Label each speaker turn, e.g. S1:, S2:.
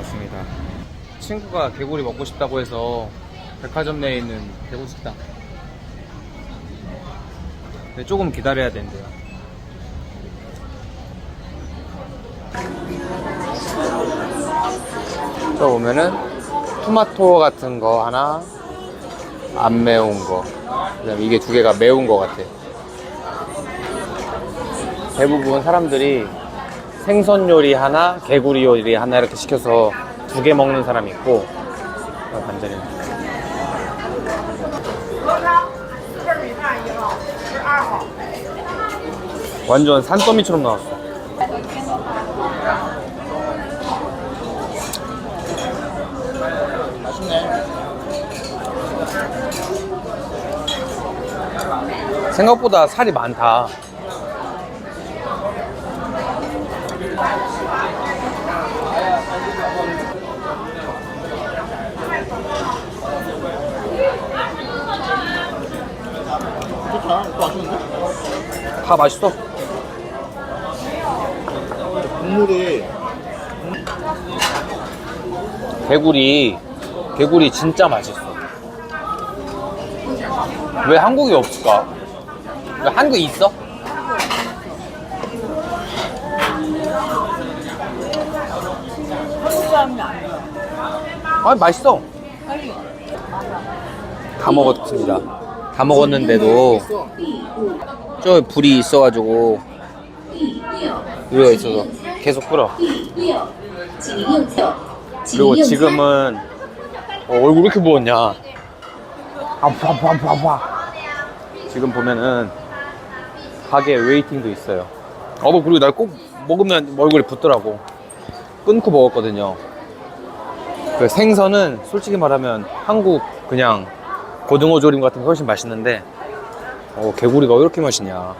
S1: 왔습니다. 친구가 개구리 먹고 싶다고 해서 백화점 내에 있는 개구 식당. 근데 조금 기다려야 된대요. 저 보면은 토마토 같은 거 하나, 안 매운 거. 그다음에 이게 두 개가 매운 거 같아. 대부분 사람들이 생선 요리 하나, 개구리 요리 하나 이렇게 시켜서 두 개 먹는 사람이 있고 아, 어, 반절이 완전 산더미처럼 나왔어. 생각보다 살이 많다.
S2: 다. 또 맛있는데?
S1: 다 맛있어.
S2: 국물이
S1: 개구리, 개구리 진짜 맛있어. 왜 한국에 없을까? 왜 한국에 있어? 아니 맛있어. 다 먹었습니다. 다 먹었는데도 저 불이 있어가지고 우리가 있어서 계속 끓어. 그리고 지금은 어, 얼굴 왜 이렇게 부었냐? 아파 아파 아파 아파. 지금 보면은 가게 웨이팅도 있어요. 어도 그리고 날 꼭 먹으면 얼굴이 붓더라고. 끊고 먹었거든요. 그 생선은 솔직히 말하면 한국 그냥 고등어 조림 같은 게 훨씬 맛있는데 어, 개구리가 왜 이렇게 맛있냐?